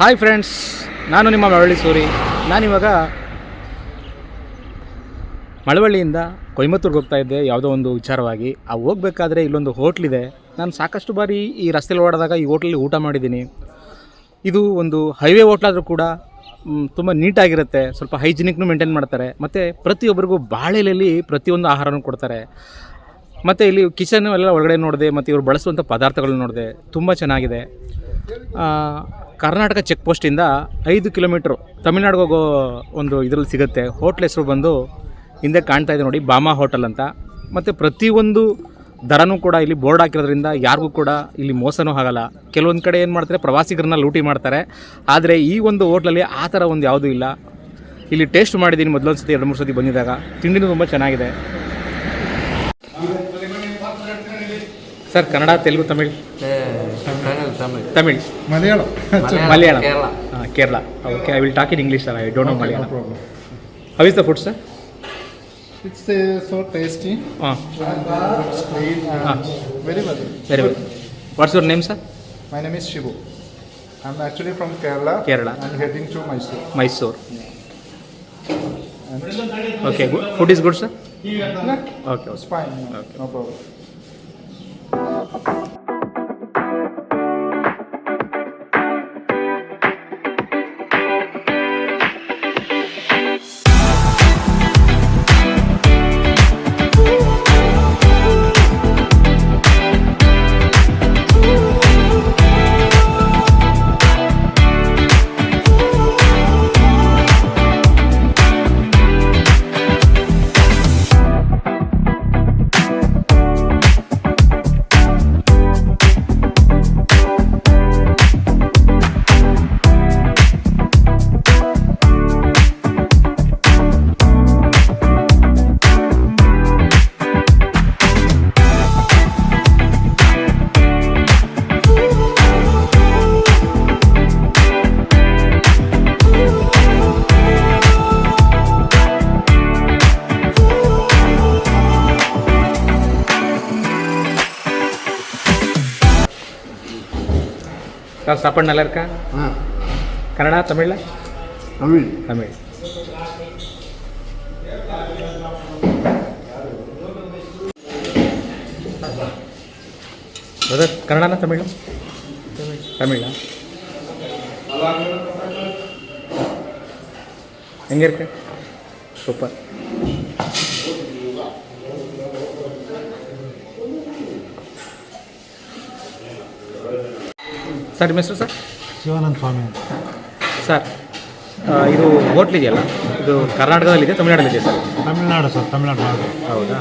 Hi friends ನಾನು ನಿಮ್ಮ ಮಳವಳ್ಳಿ ಸೂರಿ. ನಾನಿವಾಗ ಮಳವಳ್ಳಿಯಿಂದ ಕೊಯಮತ್ತೂರ್ಗೆ ಹೋಗ್ತಾ ಇದ್ದೆ, ಯಾವುದೋ ಒಂದು ವಿಚಾರವಾಗಿ. ಆ ಹೋಗ್ಬೇಕಾದ್ರೆ ಇಲ್ಲೊಂದು ಹೋಟ್ಲಿದೆ ನಾನು ಸಾಕಷ್ಟು ಬಾರಿ ಈ ರಸ್ತೆಯಲ್ಲಿ ಓಡಾದಾಗ ಈ ಹೋಟ್ಲಲ್ಲಿ ಊಟ ಮಾಡಿದ್ದೀನಿ. ಇದು ಒಂದು ಹೈವೇ ಹೋಟ್ಲಾದರೂ ಕೂಡ ತುಂಬ ನೀಟಾಗಿರುತ್ತೆ ಸ್ವಲ್ಪ ಹೈಜಿನಿಕ್ನು ಮೇಂಟೈನ್ ಮಾಡ್ತಾರೆ. ಮತ್ತು ಪ್ರತಿಯೊಬ್ಬರಿಗೂ ಬಾಳೆಲೆಯಲ್ಲಿ ಪ್ರತಿಯೊಂದು ಆಹಾರನೂ ಕೊಡ್ತಾರೆ. ಮತ್ತು ಇಲ್ಲಿ ಕಿಚನ್ ಎಲ್ಲ ಒಳಗಡೆ ನೋಡಿದೆ, ಮತ್ತು ಇವರು ಬಳಸುವಂಥ ಪದಾರ್ಥಗಳನ್ನ ನೋಡಿದೆ, ತುಂಬ ಚೆನ್ನಾಗಿದೆ. ಕರ್ನಾಟಕ ಚೆಕ್ ಪೋಸ್ಟಿಂದ ಐದು ಕಿಲೋಮೀಟ್ರು ತಮಿಳ್ನಾಡಿಗೆ ಹೋಗೋ ಒಂದು ಇದರಲ್ಲಿ ಸಿಗುತ್ತೆ. ಹೋಟ್ಲ್ ಹೆಸರು ಬಂದು ಹಿಂದೆ ಕಾಣ್ತಾ ಇದೆ ನೋಡಿ ಬಾಮಾ ಹೋಟೆಲ್ ಅಂತ. ಮತ್ತು ಪ್ರತಿಯೊಂದು ದರನೂ ಕೂಡ ಇಲ್ಲಿ ಬೋರ್ಡ್ ಹಾಕಿರೋದ್ರಿಂದ ಯಾರಿಗೂ ಕೂಡ ಇಲ್ಲಿ ಮೋಸನೂ ಆಗಲ್ಲ. ಕೆಲವೊಂದು ಕಡೆ ಏನು ಮಾಡ್ತಾರೆ ಪ್ರವಾಸಿಗರನ್ನ ಲೂಟಿ ಮಾಡ್ತಾರೆ. ಆದರೆ ಈ ಒಂದು ಹೋಟ್ಲಲ್ಲಿ ಆ ಥರ ಒಂದು ಯಾವುದೂ ಇಲ್ಲ. ಇಲ್ಲಿ ಟೇಸ್ಟ್ ಮಾಡಿದ್ದೀನಿ ಮೊದಲೊಂದು ಸತಿ ಎರಡು ಮೂರು ಸತಿ ಬಂದಿದ್ದಾಗ. ತಿಂಡಿನೂ ತುಂಬ ಚೆನ್ನಾಗಿದೆ. Sir Kannada Telugu Tamil. Tamil Malayalam Malayalam Kerala Ah, Kerala. Okay, I will talk in English, sir. I don't know Okay, no Malayalam. problem. How is the food, sir? It's uh, so tasty. Ah, and It's and Ah. very well. very good. What's your name, sir? My name is Shibu. I'm actually from Kerala. Kerala. I'm heading to Mysore. Mysore. And Okay, good. food is good, sir. yeah, Okay, it's fine. Okay. no problem. அக்கா சாப்பாடு நல்லா இருக்கா கன்னடா தமிழில்? Tamil. Tamil. Brother Kannada Tamizha Tamizha எங்கே இருக்க? Super. Sir ನಿಮ್ಮ ಹೆಸರು sir? Shivananda ಸ್ವಾಮಿ ಅಂತ. ಸರ್ ಆ, ಇದು ಹೋಟ್ಲ್ ಇದೆಯಲ್ಲ? ಇದು ಕರ್ನಾಟಕದಲ್ಲಿದೆ ತಮಿಳ್ನಾಡಲ್ಲಿದೆ ಸರ್? ತಮಿಳ್ನಾಡು ಸರ್ ತಮಿಳ್ನಾಡು ನಾಡು. ಹೌದಾ?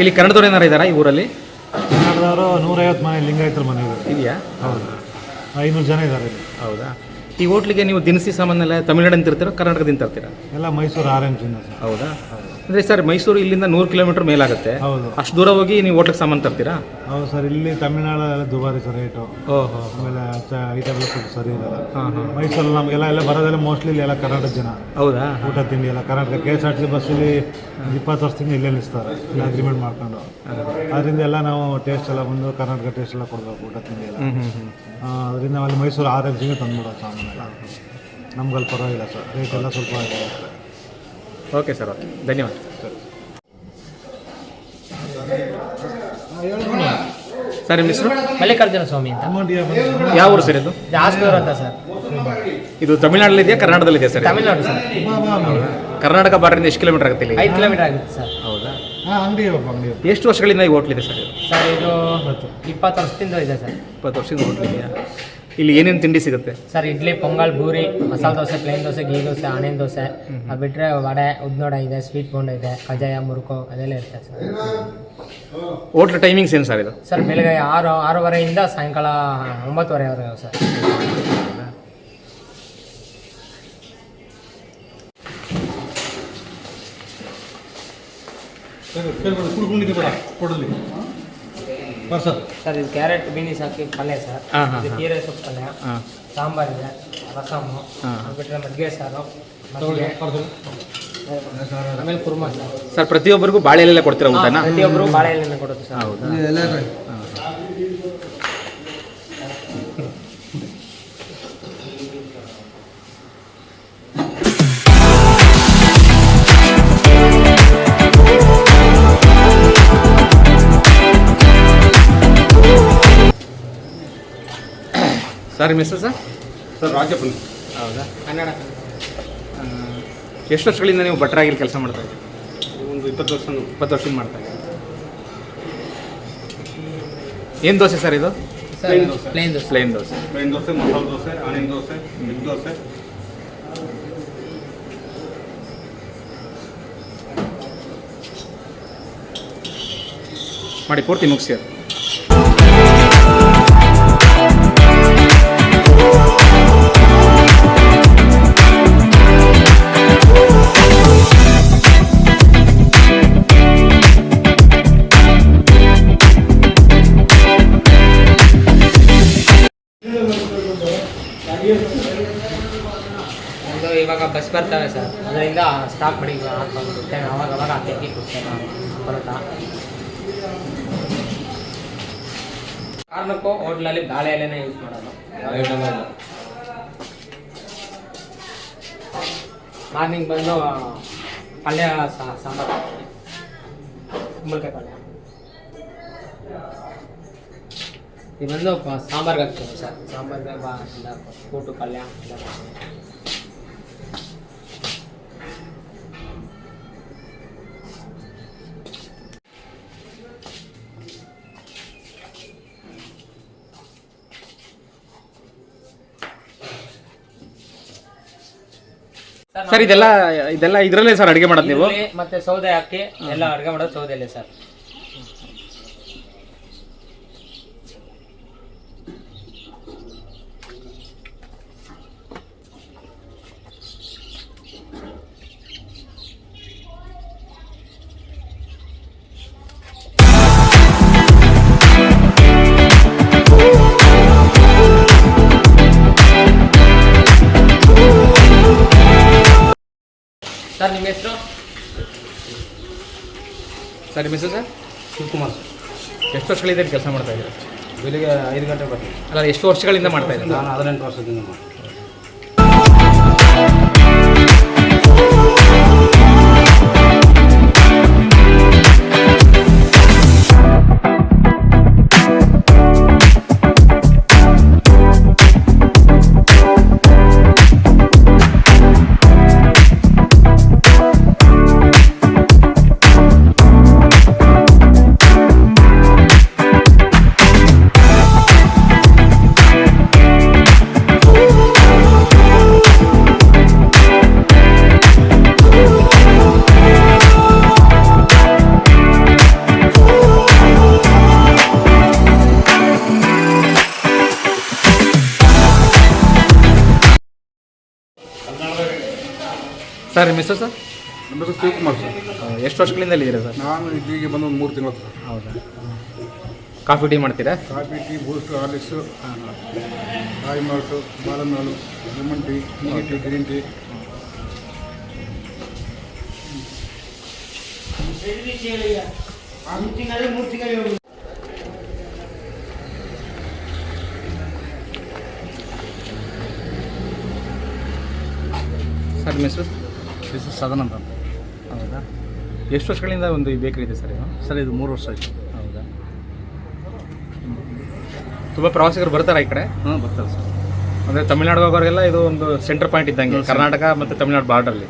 ಇಲ್ಲಿ ಕನ್ನಡದವ್ರು ಏನಾರು ಇದ್ದಾರಾ ಈ ಊರಲ್ಲಿ? ಕನ್ನಡದವರು ನೂರೈವತ್ತು ಮನೆ ಲಿಂಗಾಯತರ ಮನೆ ಇದೆ. ಇದೆಯಾ? ಹೌದು. ಐನೂರು ಜನ ಇದ್ದಾರೆ ಇಲ್ಲಿ. ಹೌದಾ? ಈ ಹೋಟ್ಲಿಗೆ ನೀವು ದಿನಸಿ ಸಾಮಾನೆಲ್ಲ ತಮಿಳ್ನಾಡಿಂದ ತರ್ತೀರಾ ಕರ್ನಾಟಕದಿಂದ ತರ್ತೀರಾ? ಎಲ್ಲ ಮೈಸೂರು ಆರೆಂಜಿಂದ ಸರ್. ಹೌದಾ? ಅಂದರೆ ಸರ್ ಮೈಸೂರು ಇಲ್ಲಿಂದ ನೂರು ಕಿಲೋಮೀಟರ್ ಮೇಲಾಗುತ್ತೆ. ಹೌದು. ಅಷ್ಟು ದೂರ ಹೋಗಿ ನೀವು ಹೋಟ್ಲಿಗೆ ಸಾಮಾನು ತರ್ತೀರಾ? ಹೌದು ಸರ್ ಇಲ್ಲಿ ತಮಿಳ್ನಾಡಲ್ಲ ದುಬಾರಿ ಸರ್ ರೇಟು ಓಹೋ. ಆಮೇಲೆ ಐಟಮ್ ಸರಿ ಇರಲ್ಲ ಮೈಸೂರಲ್ಲಿ ನಮಗೆಲ್ಲ ಎಲ್ಲ ಬರೋದೆಲ್ಲ ಮೋಸ್ಟ್ಲಿ ಇಲ್ಲಿ ಎಲ್ಲ ಕರ್ನಾಟಕ ಜನ. ಹೌದಾ? ಊಟ ತಿಂಡಿ ಎಲ್ಲ Karnataka. K S R T C ಬಸ್ಸಲ್ಲಿ ಇಪ್ಪತ್ತು ವರ್ಷದಿಂದ ಇಲ್ಲೇ ನಿಲ್ಲಿಸ್ತಾರೆ. ಇಲ್ಲಿ ಅಗ್ರಿಮೆಂಟ್ ಮಾಡ್ಕೊಂಡು. ಅದರಿಂದ ಎಲ್ಲ ನಾವು ಟೇಸ್ಟ್ ಎಲ್ಲ ಬಂದು ಕರ್ನಾಟಕ ಟೇಸ್ಟ್ ಎಲ್ಲ ಕೊಡಬೇಕು ಊಟ ತಿಂಡಿ ಎಲ್ಲ. ಆ, ಅದರಿಂದ ಅಲ್ಲಿ ಮೈಸೂರು ಆರ್ ಎಫ್ ಜಿಗೆ ತಂದ್ಬಿಡೋ ನಮ್ಗೆ ಅಲ್ಲಿ ಪರವಾಗಿಲ್ಲ ಸರ್. ರೇಟ್ ಎಲ್ಲ ಸ್ವಲ್ಪ ಓಕೆ ಸರ್ ಓಕೆ. ಧನ್ಯವಾದ. ಸರ್ ನಿಮ್ಮ ಹೆಸರು? ಮಲ್ಲಿಕಾರ್ಜುನ ಸ್ವಾಮಿ ಅಂತ. ಯಾವ ಊರು ಸರ್ ಇದು? ಅಂತ ಸರ್. ಇದು ತಮಿಳ್ನಾಡಲ್ಲಿದೆಯಾ ಕರ್ನಾಟಕದಲ್ಲಿದೆಯಾ ಸರ್ ಇದು? ತಮಿಳ್ನಾಡು ಸರ್. ಕರ್ನಾಟಕ ಬಾರ್ಡರಿಂದ ಎಷ್ಟು ಕಿಲೋಮೀಟರ್ ಆಗುತ್ತೆ ಇಲ್ಲಿ? ಐದು ಕಿಲೋಮೀಟರ್ ಆಗುತ್ತೆ ಸರ್. ಹೌದಾ? ಹಾಂ ಅಂಗಡಿ ಹೋಗ್ಬೇಕು ಅಂಗಡಿ ಎಷ್ಟು ವರ್ಷಗಳಿಂದ ಈ ಹೋಟ್ಲಿದೆ ಸರ್ ಇದು? ಸರ್ ಇದು ಇಪ್ಪತ್ತು ವರ್ಷದಿಂದ ಇದೆ ಸರ್. ಇಪ್ಪತ್ತು ವರ್ಷದಿಂದ ಹೋಟ್ಲ್ ಇದೆಯಾ? ಇಲ್ಲಿ ಏನೇನು ತಿಂಡಿ ಸಿಗುತ್ತೆ? Sir idli pongal puri masala dosa plain dosa ghee dosa onion dosa. ಅದು ಬಿಟ್ಟರೆ ವಡೆ ಉದ್ನೋಡ ಇದೆ ಸ್ವೀಟ್ ಬೋಂಡ ಇದೆ ಕಜಾಯ ಮುರುಕು ಅದೆಲ್ಲ ಇರುತ್ತೆ ಸರ್. ಹೋಟ್ಲ್ ಟೈಮಿಂಗ್ಸ್ ಏನು ಸರ್ ಇದು? ಸರ್ ಬೆಳಗ್ಗೆ ಆರು ಆರೂವರೆಯಿಂದ ಸಾಯಂಕಾಲ ಒಂಬತ್ತುವರೆವರೆಗೆ ಸರ್. ಕುಡ್ಕೊಂಡಿದ್ದೆ ಬೇಡ ಸರ್ ಸರ್ ಇದು ಕ್ಯಾರೆಟ್ ಬೀನಿಸ್ ಹಾಕಿ ಪಲ್ಯ ಸರ್. ಇದು ಹಾಂ. ಸೊಪ್ಪು ಪಲ್ಯ ಹಾಂ. ಸಾಂಬಾರ್ ಇದೆ ರಸಮ್ಮು ಬಿಟ್ಟರೆ ಮಜ್ಜಿಗೆ ಸಾರು ಆಮೇಲೆ ಕುರ್ಮಾ ಸರ್. ಸರ್ ಪ್ರತಿಯೊಬ್ಬರಿಗೂ ಬಾಳೆ ಎಲೆಲ್ಲ ಕೊಡ್ತೀರಾ ಊಟನ? ಪ್ರತಿಯೊಬ್ಬರು ಬಾಳೆ ಎಲೆನ ಕೊಡುತ್ತೆ ಸರ್. ಹೌದಾ? ಸರ್ ನಿಮ್ಮ ಹೆಸರು ಸರ್ ಸರ್ ರಾಜಪ್ಪನ್ ಹೌದಾ? ಕನ್ನಡ. ಎಷ್ಟು ವರ್ಷಗಳಿಂದ ನೀವು ಭಟ್ರಾಗಿಲಿ ಕೆಲಸ ಮಾಡ್ತಾ ಇದ್ದೀರಿ? ಒಂದು ಇಪ್ಪತ್ತು ವರ್ಷ ಇಪ್ಪತ್ತು ವರ್ಷದಿಂದ ಮಾಡ್ತಾ ಇದ್ದೀರಿ. ಏನು ದೋಸೆ ಸರ್ ಇದು? Sir Plain dosa. Plain dosa. Plain dosa. Plain dosa masala dosa onion dosa mix dosa. ಮಾಡಿ ಪೂರ್ತಿ ಮುಗಿಸಿ ಬಸ್ ಬರ್ತವೆ ಸರ್. ಅದರಿಂದ ಸ್ಟಾಕ್ ಮಾಡಿ ಹಾಕೊಂಡು ಬಿಡ್ತೇವೆ ಅವಾಗ ಅವಾಗ ತೆಗಿ ಕೊಡ್ತೇನೆ ಪರೋಟ ಕಾರಣಕ್ಕೂ ಹೋಟ್ಲಲ್ಲಿ ಬಾಳೆ ಎಲೆನೇ ಯೂಸ್ ಮಾಡೋದು. ಮಾರ್ನಿಂಗ್ ಬಂದು ಪಲ್ಯ ಸಾಂಬಾರು. ಕುಂಬಳಕಾಯಿ ಪಲ್ಯ. ಇದು ಬಂದು ಸಾಂಬಾರ್ಗೆ ಹಾಕ್ತೀವಿ ಸರ್. ಸಾಂಬಾರ್ಗೆ ಬಾ ಇಲ್ಲ ಕೂಟು ಪಲ್ಯ ಎಲ್ಲ. ಸರ್, ಇದೆಲ್ಲ ಇದೆಲ್ಲ ಇದರಲ್ಲೇ ಸರ್ ಅಡುಗೆ ಮಾಡೋದು ನೀವು? ಮತ್ತೆ ಸೌದೆ ಹಾಕಿ ಎಲ್ಲ ಅಡುಗೆ ಮಾಡೋದು ಸೌದೆಯಲ್ಲೇ ಸರ್. ಸರ್ ನಿಮ್ಮ ಹೆಸರು ಸರ್? ಶಿವಕುಮಾರ್ ಎಷ್ಟು ವರ್ಷಗಳಿಂದ ಕೆಲಸ ಮಾಡ್ತಾ ಇದ್ದೀರಾ? ಬೆಳಿಗ್ಗೆ ಐದು ಗಂಟೆ ಬರ್ತೀನಿ. ಅಲ್ಲ ಎಷ್ಟು ವರ್ಷಗಳಿಂದ ಮಾಡ್ತಾ ಇದ್ದೀರಾ? ನಾನು ಹದಿನೆಂಟು ವರ್ಷದಿಂದ ಮಾಡಿ ಸರ್ ನಿಮ್ಮ ಹೆಸರು ಸರ್? ನಮ್ಮ ಹೆಸರು ಶಿವಕುಮಾರ್ ಸರ್. ಎಷ್ಟು ವರ್ಷಗಳಿಂದ ಇದ್ದೀರಾ ಸರ್? ನಾನು ಇಲ್ಲಿಗೆ ಬಂದು ಒಂದು ಮೂರು ತಿಂಗಳು ಸರ್. ಹೌದಾ? ಕಾಫಿ ಟೀ ಮಾಡ್ತೀರಾ? ಕಾಫಿ ಟೀ ಬೂಸ್ಟ್ ಹಾರ್ಲಿಕ್ಸು ರಾಯಿ ಮಾಲ್ಟು ಬಾದಾಮಿ ಹಾಲು ಲೆಮನ್ ಟೀ ಇಂಗಿ ಟೀ ಗ್ರೀನ್ ಟೀ. ಸರ್ ನಿಮ್ಮ ಹೆಸರು? ಹೆಸರು ಸದಾನಂದ ಅಂತ. ಹೌದಾ? ಎಷ್ಟು ವರ್ಷಗಳಿಂದ ಒಂದು ಈ ಬೇಕರಿ ಇದೆ ಸರ್ ಇದು? ಸರ್ ಇದು ಮೂರು ವರ್ಷ ಆಯಿತು. ಹೌದಾ? ತುಂಬ ಪ್ರವಾಸಿಗರು ಬರ್ತಾರೆ ಈ ಕಡೆ? ಹ್ಞೂ ಬರ್ತಾರೆ ಸರ್. ಅಂದರೆ ತಮಿಳ್ನಾಡು ಹೋಗೋರಿಗೆಲ್ಲ ಇದು ಒಂದು ಸೆಂಟರ್ ಪಾಯಿಂಟ್ ಇದ್ದಂಗೆ. ಕರ್ನಾಟಕ ಮತ್ತು ತಮಿಳ್ನಾಡು ಬಾರ್ಡರ್ಲಿ